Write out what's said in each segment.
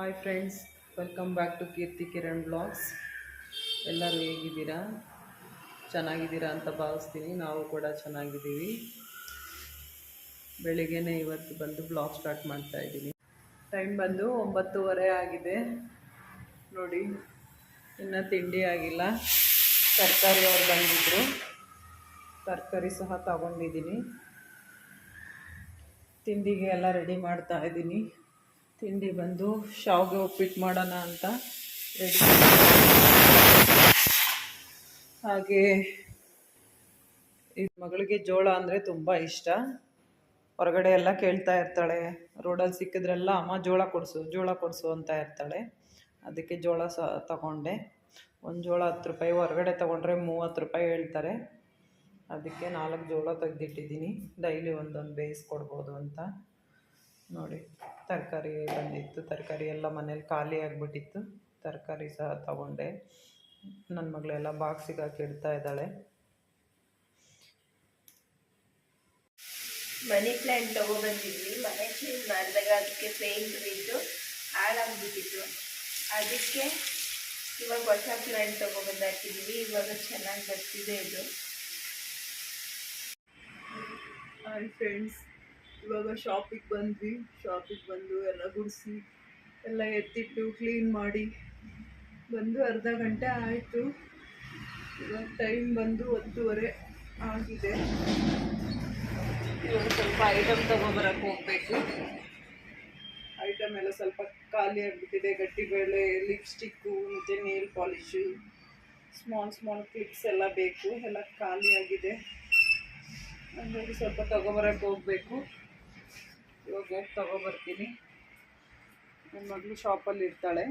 Hi friends welcome back to Keerthi Kiran blogs ಎಲ್ಲರೂ ಹೇಗಿದ್ದೀರಾ? ಚೆನ್ನಾಗಿದ್ದೀರಾ ಅಂತ ಭಾವಿಸ್ತೀನಿ. ನಾವು ಕೂಡ ಚೆನ್ನಾಗಿದ್ದೀವಿ. ಬೆಳಿಗ್ಗೆನೇ ಇವತ್ತು ಬಂದು ಬ್ಲಾಗ್ ಸ್ಟಾರ್ಟ್ ಮಾಡ್ತಾ ಇದ್ದೀನಿ. ಟೈಮ್ ಬಂದು ಒಂಬತ್ತುವರೆ ಆಗಿದೆ. ನೋಡಿ, ಇನ್ನೂ ತಿಂಡಿ ಆಗಿಲ್ಲ. ತರಕಾರಿ ಅವ್ರು ಬಂದಿದ್ದರು ತರಕಾರಿ ಸಹ ತಗೊಂಡಿದ್ದೀನಿ. ತಿಂಡಿಗೆ ಎಲ್ಲ ರೆಡಿ ಮಾಡ್ತಾ ಇದ್ದೀನಿ. ತಿಂಡಿ ಬಂದು, ಶಾವಿಗೆ ಉಪ್ಪಿಟ್ಟು ಮಾಡೋಣ ಅಂತ ರೆಡಿ ಹಾಗೆ ಇದು ಮಗಳಿಗೆ ಜೋಳ ಅಂದರೆ ತುಂಬ ಇಷ್ಟ. ಹೊರಗಡೆ ಎಲ್ಲ ಕೇಳ್ತಾ ಇರ್ತಾಳೆ. ರೋಡಲ್ಲಿ ಸಿಕ್ಕಿದ್ರೆಲ್ಲ ಅಮ್ಮ ಜೋಳ ಕೊಡಿಸು ಜೋಳ ಕೊಡಿಸು ಅಂತ ಇರ್ತಾಳೆ. ಅದಕ್ಕೆ ಜೋಳ ಸ ತಗೊಂಡೆ. ಒಂದು ಜೋಳ ಹತ್ತು ರೂಪಾಯಿ, ಹೊರಗಡೆ ತೊಗೊಂಡ್ರೆ ಮೂವತ್ತು ರೂಪಾಯಿ ಹೇಳ್ತಾರೆ. ಅದಕ್ಕೆ ನಾಲ್ಕು ಜೋಳ ತೆಗೆದಿಟ್ಟಿದ್ದೀನಿ. ಡೈಲಿ ಒಂದೊಂದು ಬೇಯಿಸ್ಕೊಡ್ಬೋದು ಅಂತ. ನೋಡಿ ತರಕಾರಿ ಬಂದಿತ್ತು. ತರಕಾರಿ ಎಲ್ಲ ಮನೇಲಿ ಖಾಲಿ ಆಗಿಬಿಟ್ಟಿತ್ತು. ತರಕಾರಿ ಸಹ ತಗೊಂಡೆ. ನನ್ನ ಮಗಳೆಲ್ಲ ಬಾಕ್ಸಿಗೆ ಹಾಕಿ ಇಡ್ತಾ ಇದ್ದಾಳೆ. ಮನಿ ಪ್ಲ್ಯಾಂಟ್ ತಗೊಬಂದಿದ್ವಿ. ಮನೆ ಕ್ಲೀನ್ ಮಾಡಿದಾಗ ಅದಕ್ಕೆ ಪೇಂಟ್ ಬಿದ್ದು ಹಾಳಾಗ್ಬಿಟ್ಟಿತ್ತು. ಅದಕ್ಕೆ ಇವಾಗ ಹೊಸ ಪ್ಲ್ಯಾಂಟ್ ತಗೊಬಂದು ಹಾಕಿದ್ವಿ. ಇವಾಗ ಚೆನ್ನಾಗಿ ಬರ್ತಿದೆ ಇದು. ಹಾಯ್ ಫ್ರೆಂಡ್ಸ್ ಇವಾಗ ಶಾಪಿಗೆ ಬಂದ್ವಿ, ಶಾಪಿಗೆ ಬಂದು ಎಲ್ಲ ಗುಡಿಸಿ ಎಲ್ಲ ಎತ್ತಿಟ್ಟು ಕ್ಲೀನ್ ಮಾಡಿ ಬಂದು ಅರ್ಧ ಗಂಟೆ ಆಯಿತು. ಇವಾಗ ಟೈಮ್ ಬಂದು ಹತ್ತುವರೆ ಆಗಿದೆ. ಇವಾಗ ಸ್ವಲ್ಪ ಐಟಮ್ ತೊಗೊಬರಕ್ಕೆ ಹೋಗ್ಬೇಕು. ಐಟಮ್ ಎಲ್ಲ ಸ್ವಲ್ಪ ಖಾಲಿ ಆಗಿಬಿಟ್ಟಿದೆ ಗಟ್ಟಿಬೇಳೆ ಲಿಪ್ಸ್ಟಿಕ್ಕು ಮತ್ತು nail polish small small clips ಎಲ್ಲ ಬೇಕು. ಎಲ್ಲ ಖಾಲಿ ಆಗಿದೆ. ಹಂಗಾಗಿ ಸ್ವಲ್ಪ ತೊಗೊಬರಕ್ಕೆ ಹೋಗಬೇಕು. ಇವಾಗ ಹೋಗಿ ತೊಗೊಬರ್ತೀನಿ ನನ್ನ ಮಗಳು ಶಾಪಲ್ಲಿ ಇರ್ತಾಳೆ.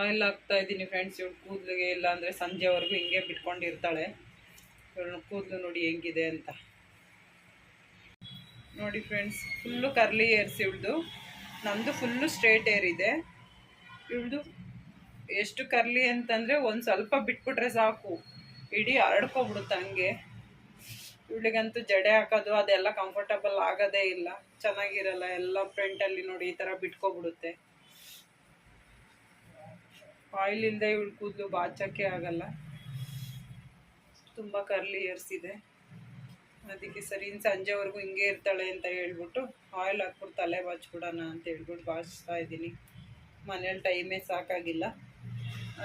ಆಯಿಲ್ ಹಾಕ್ತಾ ಇದ್ದೀನಿ ಫ್ರೆಂಡ್ಸ್ ಇವಳು ಕೂದಲಿಗೆ ಇಲ್ಲ ಅಂದರೆ ಸಂಜೆವರೆಗೂ ಹಿಂಗೆ ಬಿಟ್ಕೊಂಡಿರ್ತಾಳೆ. ಇವಳು ಕೂದಲು ನೋಡಿ ಹೆಂಗಿದೆ ಅಂತ. ನೋಡಿ ಫ್ರೆಂಡ್ಸ್ ಫುಲ್ಲು ಕರ್ಲಿ ಏರ್ಸ್ ಇವಳ್ದು. ನಮ್ಮದು ಫುಲ್ಲು ಸ್ಟ್ರೇಟ್ ಏರ್ ಇದೆ. ಇವಳ್ದು ಎಷ್ಟು ಕರ್ಲಿ ಅಂತಂದರೆ ಒಂದು ಸ್ವಲ್ಪ ಬಿಟ್ಬಿಟ್ರೆ ಸಾಕು. ಇಡೀ ಹರಡ್ಕೊಬಿಡುತ್ತೆ ಹಂಗೆ. ಇವಳಿಗಂತೂ ಜಡೆ ಹಾಕೋದು, ಅದೆಲ್ಲ ಕಂಫರ್ಟಬಲ್ ಆಗೋದೇ ಇಲ್ಲ. ಚೆನ್ನಾಗಿರಲ್ಲ, ಎಲ್ಲ ಫ್ರಂಟಲ್ಲಿ ನೋಡಿ ಈ ಥರ ಬಿಟ್ಕೊಬಿಡುತ್ತೆ. ಆಯಿಲ್ ಇಲ್ಲದೆ ಇವಳು ಕೂದಲು ಬಾಚಕ್ಕೆ ಆಗಲ್ಲ. ತುಂಬ ಕರ್ಲಿ ಏರ್ಸಿದೆ ಅದಕ್ಕೆ ಸರಿ ಇನ್ನು ಸಂಜೆವರೆಗೂ ಹಿಂಗೆ ಇರ್ತಾಳೆ ಅಂತ ಹೇಳ್ಬಿಟ್ಟು ಆಯಿಲ್ ಹಾಕ್ಬಿಟ್ಟು ತಲೆ ಬಾಚ್ಬಿಡೋಣ ಅಂತ ಹೇಳ್ಬಿಟ್ಟು ಬಾಚ್ತಾ ಇದ್ದೀನಿ. ಮನೇಲಿ ಟೈಮೇ ಸಾಕಾಗಿಲ್ಲ.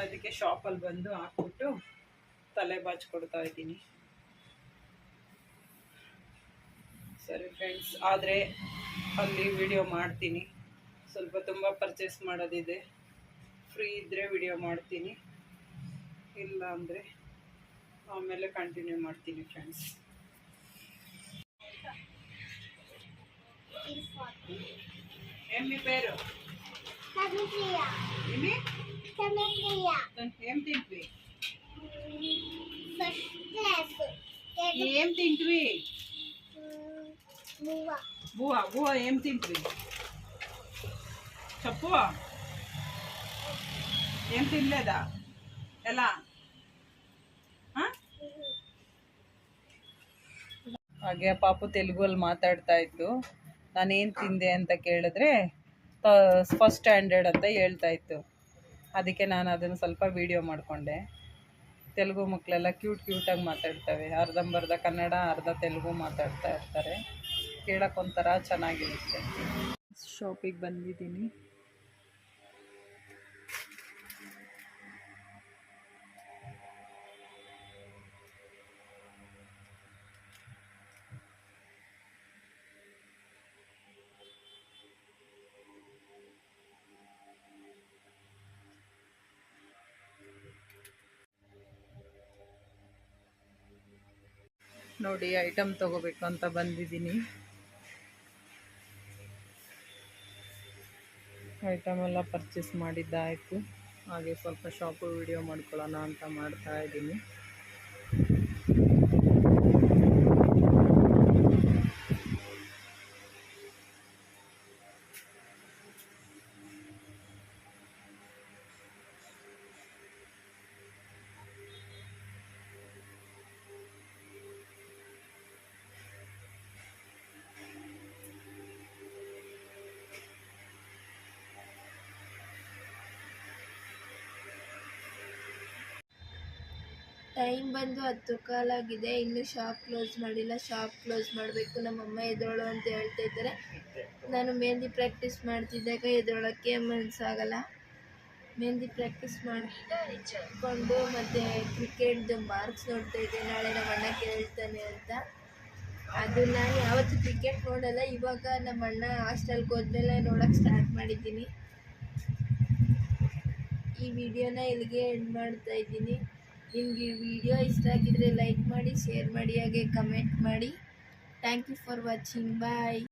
ಅದಕ್ಕೆ ಶಾಪಲ್ಲಿ ಬಂದು ಹಾಕ್ಬಿಟ್ಟು ತಲೆ ಬಾಚ್ಕೊಡ್ತಾ ಇದ್ದೀನಿ. ಸರಿ ಫ್ರೆಂಡ್ಸ್ ಆದರೆ ಅಲ್ಲಿ ವಿಡಿಯೋ ಮಾಡ್ತೀನಿ ಸ್ವಲ್ಪ ತುಂಬ ಪರ್ಚೇಸ್ ಮಾಡೋದಿದೆ ಫ್ರೀ ಇದ್ದರೆ ವಿಡಿಯೋ ಮಾಡ್ತೀನಿ ಇಲ್ಲ ಅಂದರೆ ಆಮೇಲೆ ಕಂಟಿನ್ಯೂ ಮಾಡ್ತೀನಿ ಫ್ರೆಂಡ್ಸ್ ఏం మీ పేరు ఏమి ఏం తింటివి ఏం తింటివి బువ్వ బువ్వ ఏం తింటివి చెప్పు ఏం తినలేదా ఎలా ఆ? ಹಾಗೆ ಪಾಪು ತೆಲುಗಲ್ಲಿ ಮಾತಾಡ್ತಾ ಇತ್ತು ನಾನೇನು ತಿಂದೆ ಅಂತ ಕೇಳಿದ್ರೆ ಫಸ್ಟ್ ಸ್ಟ್ಯಾಂಡರ್ಡ್ ಅಂತ ಹೇಳ್ತಾ ಇತ್ತು ಅದಕ್ಕೆ ನಾನು ಅದನ್ನು ಸ್ವಲ್ಪ ವೀಡಿಯೋ ಮಾಡಿಕೊಂಡೆ ತೆಲುಗು ಮಕ್ಕಳೆಲ್ಲ ಕ್ಯೂಟ್ ಕ್ಯೂಟಾಗಿ ಮಾತಾಡ್ತವೆ ಅರ್ಧಂಬರ್ಧ ಕನ್ನಡ ಅರ್ಧ ತೆಲುಗು ಮಾತಾಡ್ತಾ ಇರ್ತಾರೆ ಕೇಳೋಕ್ಕೊಂಥರ ಚೆನ್ನಾಗಿರುತ್ತೆ. ಶಾಪಿಗೆ ಬಂದಿದ್ದೀನಿ. ನೋಡಿ ಐಟಮ್ ತಗೋಬೇಕು ಅಂತ ಬಂದಿದ್ದೀನಿ. ಐಟಮ್ ಎಲ್ಲ ಪರ್ಚೇಸ್ ಮಾಡಿದ್ದಾಯಿತು. ಹಾಗೆ ಸ್ವಲ್ಪ ಶಾಪು ವಿಡಿಯೋ ಮಾಡ್ಕೊಳ್ಳೋಣ ಅಂತ ಮಾಡ್ತಾ ಇದ್ದೀನಿ. ಟೈಮ್ ಬಂದು ಹತ್ತು ಕಾಲಾಗಿದೆ ಇನ್ನೂ ಶಾಪ್ ಕ್ಲೋಸ್ ಮಾಡಿಲ್ಲ. ಶಾಪ್ ಕ್ಲೋಸ್ ಮಾಡಬೇಕು. ನಮ್ಮ ಅಮ್ಮ ಎದ್ದೋಳು ಅಂತ ಹೇಳ್ತಾ ಇದ್ದಾರೆ. ನಾನು ಮೆಹಂದಿ ಪ್ರಾಕ್ಟೀಸ್ ಮಾಡ್ತಿದ್ದಾಗ ಎದ್ದೋಳಕ್ಕೆ ಮನಸ್ಸಾಗಲ್ಲ ಮೆಹಂದಿ ಪ್ರಾಕ್ಟೀಸ್ ಮಾಡಿಕೊಂಡು ಮತ್ತು ಕ್ರಿಕೆಟ್ದು ಮಾರ್ಕ್ಸ್ ನೋಡ್ತಾ ಇದ್ದೆ. ನಾಳೆ ನಮ್ಮ ಅಣ್ಣ ಕೇಳ್ತಾನೆ ಅಂತ. ಅದು ನಾನು ಯಾವತ್ತೂ ಕ್ರಿಕೆಟ್ ನೋಡಲ್ಲ. ಇವಾಗ ನಮ್ಮ ಅಣ್ಣ ಹಾಸ್ಟೆಲ್ಗೆ ಹೋದ್ಮೇಲೆ ನೋಡೋಕೆ ಸ್ಟಾರ್ಟ್ ಮಾಡಿದ್ದೀನಿ. ಈ ವಿಡಿಯೋನ ಇಲ್ಲಿಗೆ ಎಂಡ್ ಮಾಡ್ತಾ ಇದ್ದೀನಿ. ನಿಮಗೆ ವಿಡಿಯೋ ಇಷ್ಟ ಆಗಿದ್ರೆ ಲೈಕ್ ಮಾಡಿ ಶೇರ್ ಮಾಡಿ, ಹಾಗೆ ಕಮೆಂಟ್ ಮಾಡಿ. Thank you for watching bye